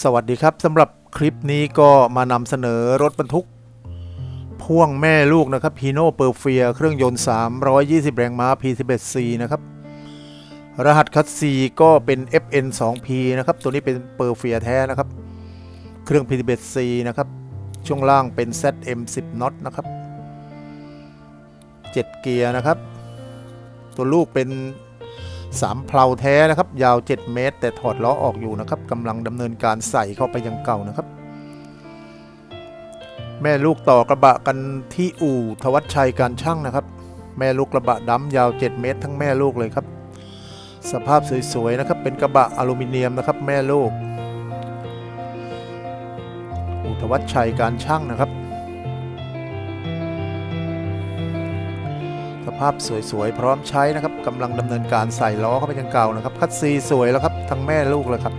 สวัสดีครับสำหรับคลิปนี้ก็มานำเสนอรถบรรทุก พ่วงแม่ลูกนะครับ Hino p e r f i a เครื่องยนต์ 320 แรงม้า P11C นะครับ รหัสคัสซีก็เป็น FN 2P นะครับ ตัวนี้เป็น p e r f i a แท้นะครับ เครื่อง P11C นะครับ ช่วงล่างเป็น ZM 10 น็อตนะครับ 7 เกียร์นะครับ ตัวลูกเป็น สามเพลาแท้นะครับ ยาว 7 เมตร แต่ถอดล้อออกอยู่นะครับกำลังดำเนินการใส่เข้าไปยังเก่านะครับ แม่ลูกต่อกระบะกันที่อู่ทวัชชัยการช่างนะครับ แม่ลูกกระบะดำยาว 7 เมตร ทั้งแม่ลูกเลยครับ สภาพสวยๆนะครับ เป็นกระบะอลูมิเนียมนะครับ แม่ลูก อู่ทวัชชัยการช่างนะครับ สภาพสวยๆ พร้อมใช้นะครับกำลังดำเนินการใส่ล้อเข้าไปยังเก่านะครับ คัดซีสวยแล้วครับทั้งแม่ลูกเลยครับ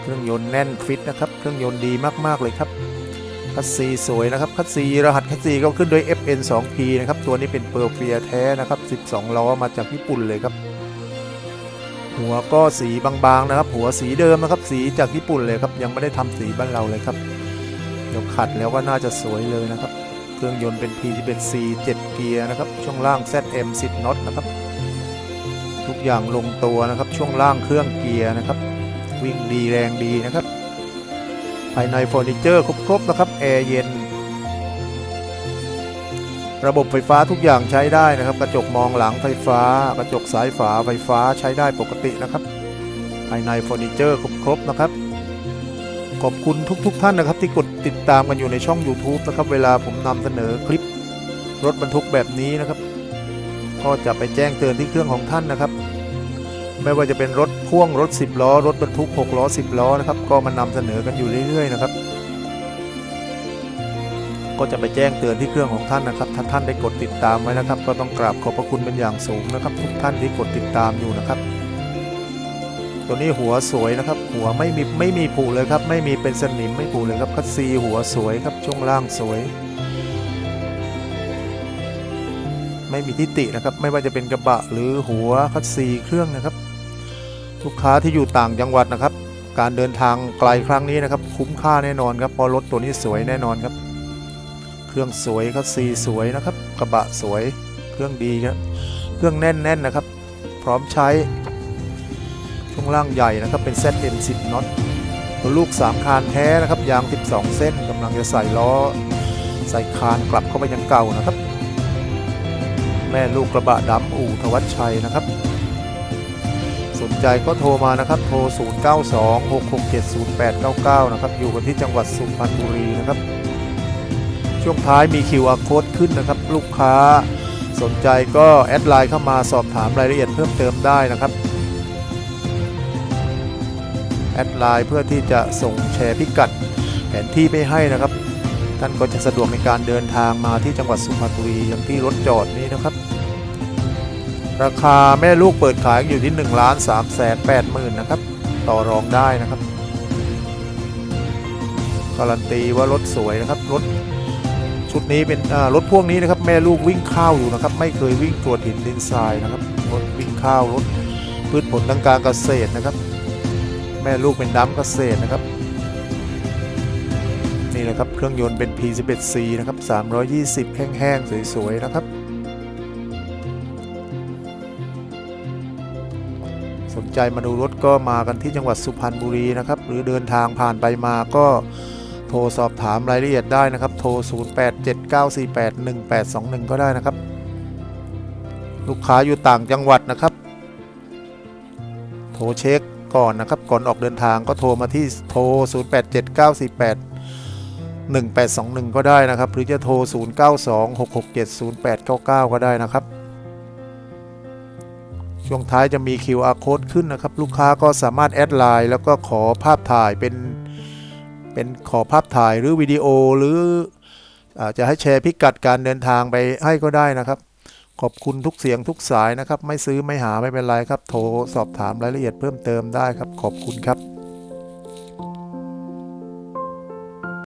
เครื่องยนต์แน่นฟิตนะครับ เครื่องยนต์ดีมากๆเลยครับ คัดซีสวยนะครับ คัดซีรหัสคัดซีก็ขึ้นด้วย FN 2P นะครับ ตัวนี้เป็นเปอร์เฟียแท้นะครับ 12 ล้อมาจากญี่ปุ่นเลยครับ หัวก็สีบางๆนะครับ หัวสีเดิมนะครับ สีจากญี่ปุ่นเลยครับ ยังไม่ได้ทำสีบ้านเราเลยครับ เดี๋ยวขัดแล้วก็น่าจะสวยเลยนะครับ เครื่องยนต์เป็น P11C 7เกียร์นะครับ ช่วงล่าง ZM 10น็อตนะครับ ทุกอย่างลงตัวนะครับ ช่วงล่างเครื่องเกียร์นะครับ วิ่งดีแรงดีนะครับ ภายในเฟอร์นิเจอร์ครบๆนะครับ แอร์เย็น ระบบไฟฟ้าทุกอย่างใช้ได้นะครับ กระจกมองหลังไฟฟ้า กระจกสายฝาไฟฟ้าใช้ได้ปกตินะครับ ภายในเฟอร์นิเจอร์ครบๆนะครับ ขอบคุณทุกๆทท่านนะครับ ที่กดติดตามกันอยู่ในช่อง YouTube นะครับ เวลาผมนำเสนอคลิป รถบรรทุกแบบนี้นะครับ ก็จะไปแจ้งเตือนที่เครื่องของท่านนะครับ ไม่ว่าจะเป็นรถพ่วงรถ 10 ล้อ รถบรรทุก 6 ล้อ 10 ล้อนะครับ ก็มานำเสนอกันอยู่เรื่อยๆนะครับ ก็จะไปแจ้งเตือนที่เครื่องของท่านนะครับถ้าท่านได้กดติดตามไว้นะครับ ก็ต้องกราบขอบพระคุณเป็นอย่างสูงนะครับทุกท่านที่กดติดตามอยู่นะครับ ตัวนี้หัวสวยนะครับ หัวไม่มีไม่มีผุเลยครับ ไม่มีเป็นสนิมไม่ผุเลยครับคัสซีหัวสวยครับช่วงล่างสวย ไม่มีทิฏฐินะครับ ไม่ว่าจะเป็นกระบะหรือหัวคัสซีเครื่องนะครับลูกค้าที่อยู่ต่างจังหวัดนะครับ การเดินทางไกลครั้งนี้นะครับ คุ้มค่าแน่นอนครับเพราะรถตัวนี้สวยแน่นอนครับ เครื่องสวยคัสซีสวยนะครับ กระบะสวย เครื่องดีครับ เครื่องแน่นๆนะครับ พร้อมใช้ ช่วงล่างใหญ่นะครับ เป็น ZM 10 น็อตตัวลูก 3 คานแท้นะครับ ยาง 12 เส้นกำลังจะใส่ล้อ ใส่คานกลับเข้าไปยังเก่านะครับ แม่ลูกกระบะดำอู่ทวัชชัยนะครับ สนใจก็โทรมานะครับ โทร 0926670899 นะครับ อยู่กันที่จังหวัดสุพรรณบุรีนะครับ ช่วงท้ายมี QR code ขึ้นนะครับ ลูกค้าสนใจก็แอดไลน์เข้ามาสอบถามรายละเอียดเพิ่มเติมได้นะครับ แอดไลน์เพื่อที่จะส่งแชร์พิกัดแผนที่ไม่ให้นะครับ ท่านก็จะสะดวกในการเดินทางมาที่จังหวัดสุพรรณบุรีอย่างที่รถจอดนี้นะครับ ราคาแม่ลูกเปิดขายอยู่ที่1ล้าน3แสน8หมื่นนะครับ ต่อรองได้นะครับการันตีว่ารถสวยนะครับรถ ชุดนี้เป็นรถพ่วงนี้นะครับแม่ลูกวิ่งข้าวอยู่นะครับไม่เคยวิ่งตรวจหินดินทรายนะครับรถวิ่งข้าวรถพืชผลทางการเกษตรนะครับ แม่ลูกเป็นดั้มเกษตรนะครับนี่แหละครับเครื่องยนต์เป็น P11C นะครับ320 แห้งๆสวยๆนะครับ สนใจมาดูรถก็มากันที่จังหวัดสุพรรณบุรีนะครับหรือเดินทางผ่านไปมาก็ โทรสอบถามรายละเอียดได้นะครับ โทร 0879481821 ก็ได้นะครับ ลูกค้าอยู่ต่างจังหวัดนะครับ โทรเช็คก่อนนะครับ ก่อนออกเดินทางก็โทรมาที่โทร 087948 1821 ก็ได้นะครับ หรือจะโทร 0926670899 ก็ได้นะครับช่วงท้ายจะมี QR code ขึ้นนะครับ ลูกค้าก็สามารถแอดไลน์แล้วก็ขอภาพถ่ายเป็น เป็นขอภาพถ่ายหรือวิดีโอหรืออาจจะให้แชร์พิกัดการเดินทางไปให้ก็ได้นะครับ ขอบคุณทุกเสียงทุกสายนะครับ ไม่ซื้อไม่หาไม่เป็นไรครับ โทรสอบถามรายละเอียดเพิ่มเติมได้ครับ ขอบคุณครับ